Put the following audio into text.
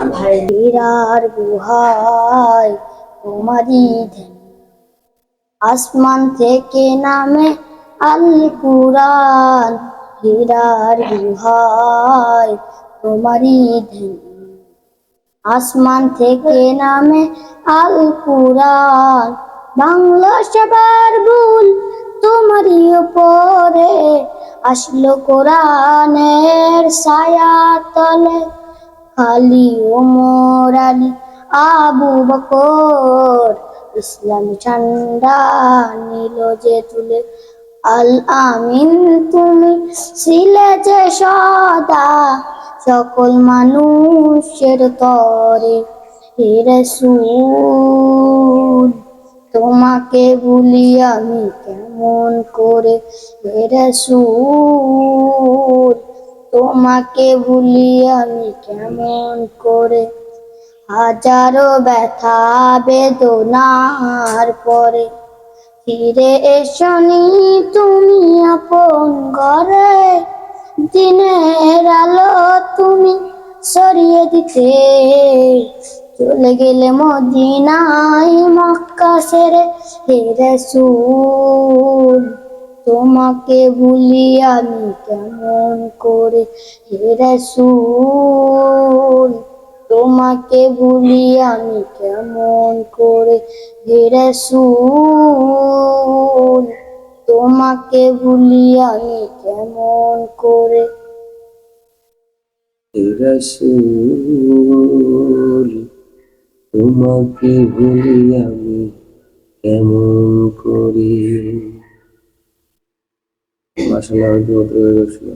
হীরার গুহায় তোমারই ধ্যান আসমান থেকে নামে আল কুরআন হীরার গুহায় তোমারই ধ্যান আসমান থেকে নামে আল কুরআন বাংলা সবার ভুল তোমারই উপরে। আসলো কোরআনের ছায়া তলে খালি ওমর আলী, আবু বকর। ইসলাম ঝান্ডা নিল যে তুলে, আল আমিন তুমি ছিলে যে সদা। সকল মানুষের তরে রাসূল, তোমাকে ভুলি আমি কেমন করে? রাসূল তোমাকে ভুলি আমি কেমন করে? হাজারো ব্যথা, বেদনার পরে। ফিরে এসনি তুমি আপন ঘরে। দিনের আলো তুমি সরিয়ে দিতে। চলে গেলে মদিনায় মক্কা সেরে হে রাসূল তোমাকে ভুলি আমি কেমন করে হে রাসূল? তোমাকে ভুলি আমি কেমন করে হে রাসূল? তোমাকে ভুলি আমি কেমন করে তোমাকে ভুলি আমি কেমন করি наші мали було привезли.